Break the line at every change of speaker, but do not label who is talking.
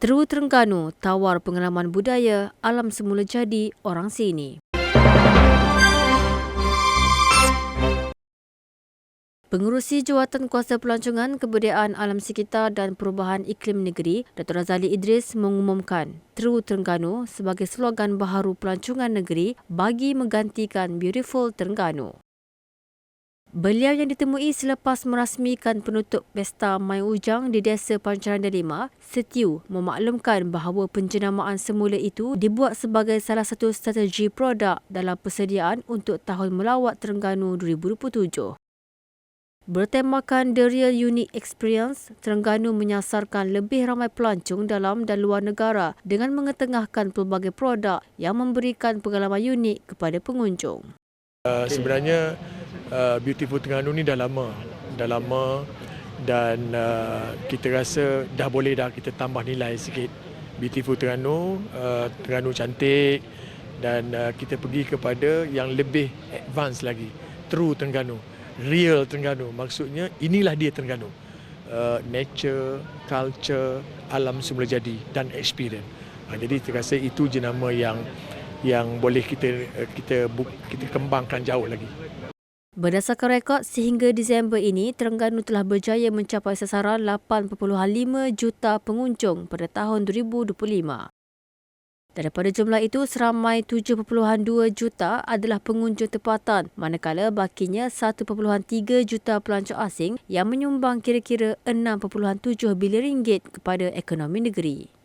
Teru Terengganu tawar pengalaman budaya alam semula jadi orang sini. Pengurusi Jawatan Kuasa Pelancongan Kebudayaan Alam Sekitar dan Perubahan Iklim Negeri, Dr. Razali Idris mengumumkan Teru Terengganu sebagai slogan baharu pelancongan negeri bagi menggantikan Beautiful Terengganu. Beliau yang ditemui selepas merasmikan penutup Pesta Mai Ujang di Desa Pancaran Delima, setiu memaklumkan bahawa penjenamaan semula itu dibuat sebagai salah satu strategi produk dalam persediaan untuk Tahun Melawat Terengganu 2027. Bertemakan The Real Unique Experience, Terengganu menyasarkan lebih ramai pelancong dalam dan luar negara dengan mengetengahkan pelbagai produk yang memberikan pengalaman unik kepada pengunjung.
Uh, sebenarnya uh, Beautiful Terengganu ni dah lama, dah lama dan uh, kita rasa dah boleh dah kita tambah nilai sikit. Beautiful Terengganu, uh, Terengganu cantik dan uh, kita pergi kepada yang lebih advance lagi. True Terengganu, real Terengganu. Maksudnya inilah dia Terengganu. Uh, nature, culture, alam semula jadi dan experience. Uh, jadi saya rasa itu jenama yang yang boleh kita kita kita kembangkan jauh lagi.
Berdasarkan rekod sehingga Disember ini, Terengganu telah berjaya mencapai sasaran 8.5 juta pengunjung pada tahun 2025. Daripada jumlah itu, seramai 7.2 juta adalah pengunjung tempatan, manakala bakinya 1.3 juta pelancong asing yang menyumbang kira-kira 6.7 bilion ringgit kepada ekonomi negeri.